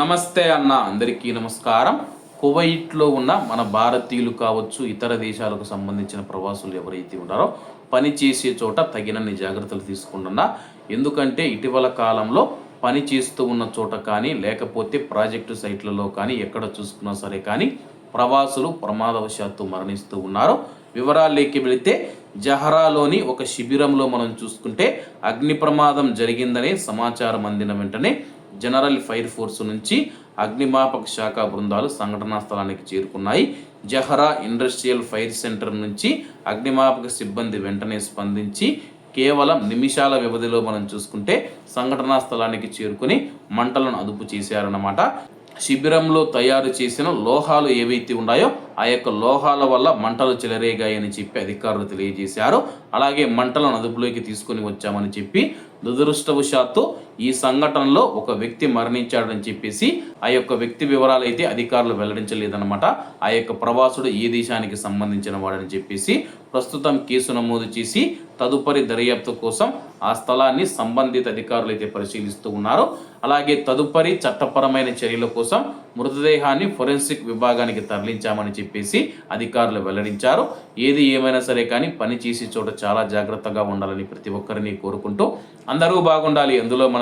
నమస్తే అన్న అందరికీ నమస్కారం. కువైట్లో ఉన్న మన భారతీయులు కావచ్చు ఇతర దేశాలకు సంబంధించిన ప్రవాసులు ఎవరైతే ఉన్నారో పని చేసే చోట తగినన్ని జాగ్రత్తలు తీసుకుంటున్నా ఎందుకంటే ఇటీవల కాలంలో పని చేస్తూ ఉన్న చోట కానీ లేకపోతే ప్రాజెక్టు సైట్లలో కానీ ఎక్కడ చూసుకున్నా సరే కానీ ప్రవాసులు ప్రమాదవశాత్తు మరణిస్తూ ఉన్నారు. వివరాల్లోకి వెళితే జహరాలోని ఒక శిబిరంలో మనం చూసుకుంటే అగ్ని ప్రమాదం జరిగిందనే సమాచారం అందిన వెంటనే జనరల్ ఫైర్ ఫోర్స్ నుంచి అగ్నిమాపక శాఖ బృందాలు సంఘటనా స్థలానికి చేరుకున్నాయి. జహరా ఇండస్ట్రియల్ ఫైర్ సెంటర్ నుంచి అగ్నిమాపక సిబ్బంది వెంటనే స్పందించి కేవలం నిమిషాల వ్యవధిలో మనం చూసుకుంటే సంఘటనా స్థలానికి చేరుకుని మంటలను అదుపు చేశారన్నమాట. శిబిరంలో తయారు చేసిన లోహాలు ఏవైతే ఉన్నాయో ఆ యొక్క లోహాల వల్ల మంటలు చెలరేగాయని చెప్పి అధికారులు తెలియజేశారు. అలాగే మంటలను అదుపులోకి తీసుకొని వచ్చామని చెప్పి దురదృష్టవశాత్తు ఈ సంఘటనలో ఒక వ్యక్తి మరణించాడని చెప్పేసి ఆ యొక్క వ్యక్తి వివరాలు అయితే అధికారులు వెల్లడించలేదన్నమాట. ఆ యొక్క ప్రవాసుడు ఏ దేశానికి సంబంధించిన వాడని చెప్పేసి ప్రస్తుతం కేసు నమోదు చేసి తదుపరి దర్యాప్తు కోసం ఆ స్థలాన్ని సంబంధిత అధికారులు అయితే పరిశీలిస్తూ ఉన్నారు. అలాగే తదుపరి చట్టపరమైన చర్యల కోసం మృతదేహాన్ని ఫొరెన్సిక్ విభాగానికి తరలించామని చెప్పేసి అధికారులు వెల్లడించారు. ఏది ఏమైనా సరే కానీ పని చేసే చోట చాలా జాగ్రత్తగా ఉండాలని ప్రతి ఒక్కరిని కోరుకుంటూ అందరూ బాగుండాలి. అందులో మన